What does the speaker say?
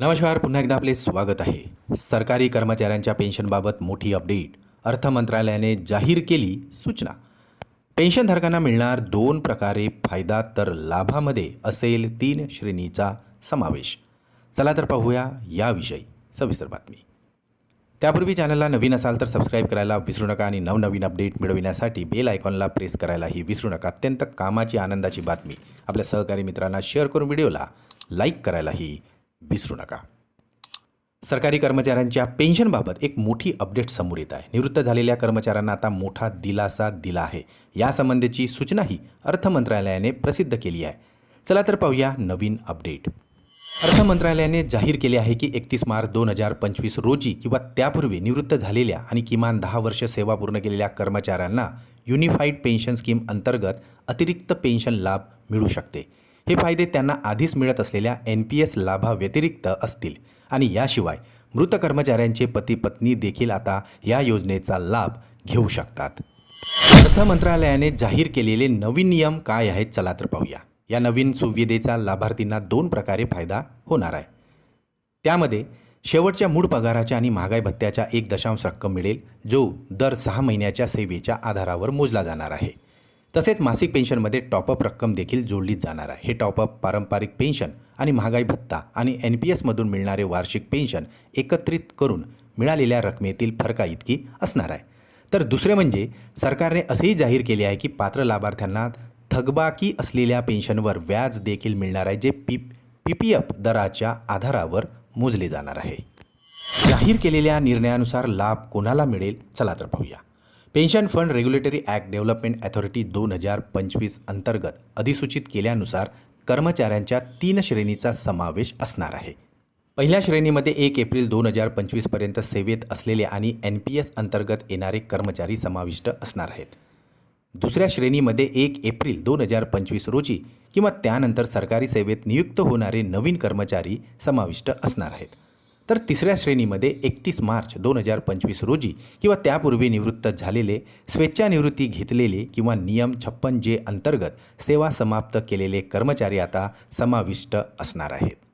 नमस्कार पुन्हा एकदा आपले स्वागत आहे. सरकारी कर्मचाऱ्यांच्या पेन्शनबाबत मोठी अपडेट. अर्थ मंत्रालयाने जाहीर केली सूचना. पेन्शनधारकांना मिळणार दोन प्रकारे फायदा तर लाभामध्ये असेल तीन श्रेणीचा समावेश. चला तर पाहूया याविषयी सविस्तर बातमी. त्यापूर्वी चॅनलला नवीन असाल तर सबस्क्राईब करायला विसरू नका आणि नवनवीन अपडेट मिळविण्यासाठी बेल आयकॉनला प्रेस करायलाही विसरू नका. अत्यंत कामाची आनंदाची बातमी. आपल्या सहकारी मित्रांना शेअर करून व्हिडिओला लाईक करायलाही विसरू नका. सरकारी कर्मचाऱ्यांच्या पेन्शनबाबत एक मोठी अपडेट समोर येत आहे. निवृत्त झालेल्या कर्मचाऱ्यांना आता मोठा दिलासा दिला आहे. यासंबंधीची सूचनाही अर्थ मंत्रालयाने प्रसिद्ध केली आहे. चला तर पाहूया नवीन अपडेट. अर्थ मंत्रालयाने जाहीर केले आहे की एकतीस मार्च दोन हजार पंचवीस रोजी किंवा त्यापूर्वी निवृत्त झालेल्या आणि किमान दहा वर्ष सेवा पूर्ण केलेल्या कर्मचाऱ्यांना युनिफाईड पेन्शन स्कीम अंतर्गत अतिरिक्त पेन्शन लाभ मिळू शकते. हे फायदे त्यांना आधीच मिळत असलेल्या एन पी एस लाभाव्यतिरिक्त असतील. आणि याशिवाय मृत कर्मचाऱ्यांचे पती पत्नी देखील आता या योजनेचा लाभ घेऊ शकतात. अर्थ मंत्रालयाने जाहीर केलेले नवीन नियम काय आहेत? चला तर पाहूया. या नवीन सुविधेचा लाभार्थींना दोन प्रकारे फायदा होणार आहे. त्यामध्ये शेवटच्या मूळ पगाराच्या आणि महागाई भत्त्याच्या एक दशांश रक्कम मिळेल जो दर सहा महिन्याच्या सेवेच्या आधारावर मोजला जाणार आहे. तसेच मासिक पेन्शनमध्ये टॉपअप रक्कम देखील जोडली जाणार आहे. हे टॉपअप पारंपरिक पेन्शन आणि महागाई भत्ता आणि एन पी एसमधून मिळणारे वार्षिक पेन्शन एकत्रित करून मिळालेल्या रकमेतील फरकाइतकी असणार आहे. तर दुसरे म्हणजे सरकारने असेही जाहीर केले आहे की पात्र लाभार्थ्यांना थकबाकी असलेल्या पेन्शनवर व्याज देखील मिळणार आहे J P P P F दराच्या आधारावर मोजले जाणार आहे. जाहीर केलेल्या निर्णयानुसार लाभ कोणाला मिळेल? चला तर पाहूया. Pension fund regulatory act development authority दोन हजार पंचवीस अंतर्गत अधिसूचित केल्यानुसार कर्मचाऱ्यांच्या तीन श्रेणीचा समावेश असणार आहे. पहिल्या श्रेणीमध्ये एक एप्रिल दोन हजार पंचवीसपर्यंत सेवेत असलेले आणि एन पी एस अंतर्गत येणारे कर्मचारी समाविष्ट असणार आहेत. दुसऱ्या श्रेणीमध्ये एक एप्रिल दोन हजार पंचवीस रोजी किंवा त्यानंतर सरकारी सेवेत नियुक्त होणारे नवीन कर्मचारी समाविष्ट असणार आहेत. तर तिसऱ्या श्रेणीमध्ये एकतीस मार्च दोन हजार पंचवीस रोजी किंवा त्यापूर्वी निवृत्त झालेले स्वेच्छानिवृत्ती घेतलेले किंवा नियम छप्पन जे अंतर्गत सेवा समाप्त केलेले कर्मचारी आता समाविष्ट असणार आहेत.